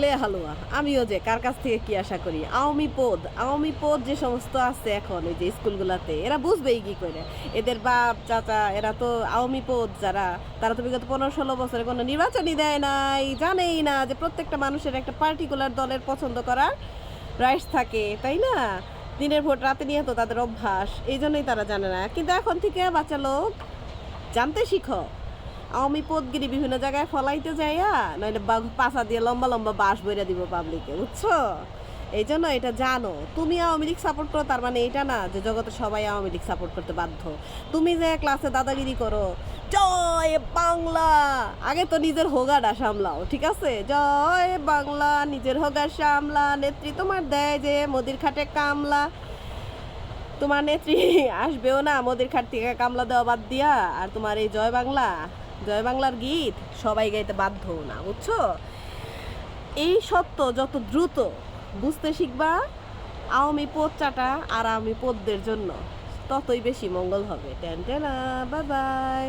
লে হালুয়া, আমিও যে কার কাছ থেকে কি আশা করি? আওয়ামী পদ আওয়ামী পদ যে সমস্ত আছে এখন এই যে স্কুলগুলাতে, এরা বুঝবেই কি করে? এদের বাপ, চাচা, এরা তো আওয়ামী পদ যারা, তারা তো বিগত পনেরো ষোলো বছরে কোনো নির্বাচনই দেয় নাই, জানেই না যে প্রত্যেকটা মানুষের একটা পার্টিকুলার দলের পছন্দ করার রাইটস থাকে, তাই না? দিনের ভোট রাতে নিয়ে তো তাদের অভ্যাস এই জন্যই তারা জানে না। কিন্তু এখন থেকে বাচ্চা লোক জানতে শিখো। আওয়ামী পদগিরি বিভিন্ন জায়গায় ফলাইতে যাইয়া নইলে পাশা দিয়ে লম্বা লম্বা বাস বইরা দিব পাবলিকে বুঝছ? এই জন্য এটা জানো। তুমি আওয়ামী লীগ সাপোর্ট করো, তার মানে এটা না যে জগতে সবাই আওয়ামী লীগ সাপোর্ট করতে বাধ্য। তুমি যে ক্লাসে দাদাগিরি করো, জয় বাংলা! আগে তো নিজের হোগাটা সামলাও, ঠিক আছে? জয় বাংলা, নিজের হোগা সামলা, নেত্রী তোমার দেয় যে মোদির খাটে কামলা। তোমার নেত্রী আসবেও না, মোদির খাট থেকে কামলা দেওয়া বাদ দিয়া, আর তোমার এই জয় বাংলা। জয় বাংলার গীত সবাই গাইতে বাধ্য না, বুঝছ? এই সত্য যত দ্রুত বুঝতে শিখবা, আওয়ামী পদচাটা আর আওয়ামী পদদের জন্য ততই বেশি মঙ্গল হবে। টেন টেনা বাবাই বাই।